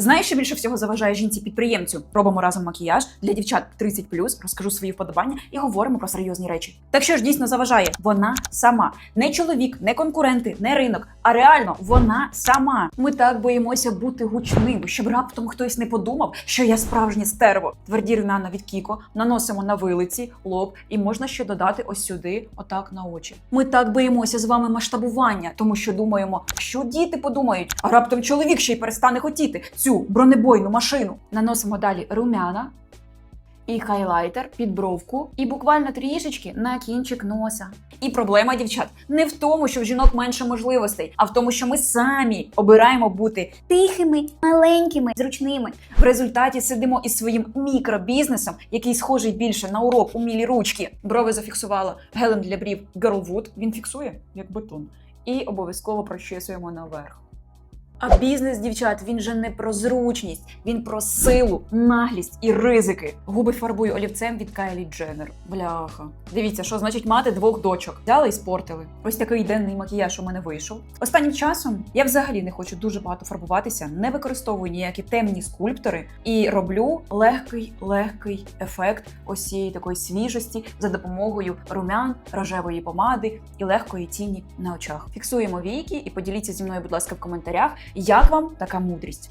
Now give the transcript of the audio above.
Знаєш, що більше всього заважає жінці підприємцю? Робимо разом макіяж для дівчат 30+, розкажу свої вподобання і говоримо про серйозні речі. Так що ж дійсно заважає? Вона сама, не чоловік, не конкуренти, не ринок, а реально вона сама. Ми так боїмося бути гучним, щоб раптом хтось не подумав, що я справжнє стерво. Тверді румяна від Кіко наносимо на вилиці, лоб, і можна ще додати ось сюди, отак на очі. Ми так боїмося з вами масштабування, тому що думаємо, що діти подумають, а раптом чоловік ще й перестане хотіти цю бронебойну машину. Наносимо далі румяна. І хайлайтер під бровку, і буквально трішечки на кінчик носа. І проблема, дівчат, не в тому, що в жінок менше можливостей, а в тому, що ми самі обираємо бути тихими, маленькими, зручними. В результаті сидимо із своїм мікробізнесом, який схожий більше на урок у мілі ручки. Брови зафіксувала гелем для брів Girlwood. Він фіксує як бетон. І обов'язково прочесуємо наверх. А бізнес, дівчат, він же не про зручність, він про силу, наглість і ризики. Губи фарбую олівцем від Кайлі Дженнер. Бляха. Дивіться, що значить мати двох дочок. Взяли і спортили. Ось такий денний макіяж у мене вийшов. Останнім часом я взагалі не хочу дуже багато фарбуватися, не використовую ніякі темні скульптори і роблю легкий, легкий ефект ось цієї такої свіжості за допомогою румян, рожевої помади і легкої тіні на очах. Фіксуємо війки і поділіться зі мною, будь ласка, в коментарях, як вам така мудрість.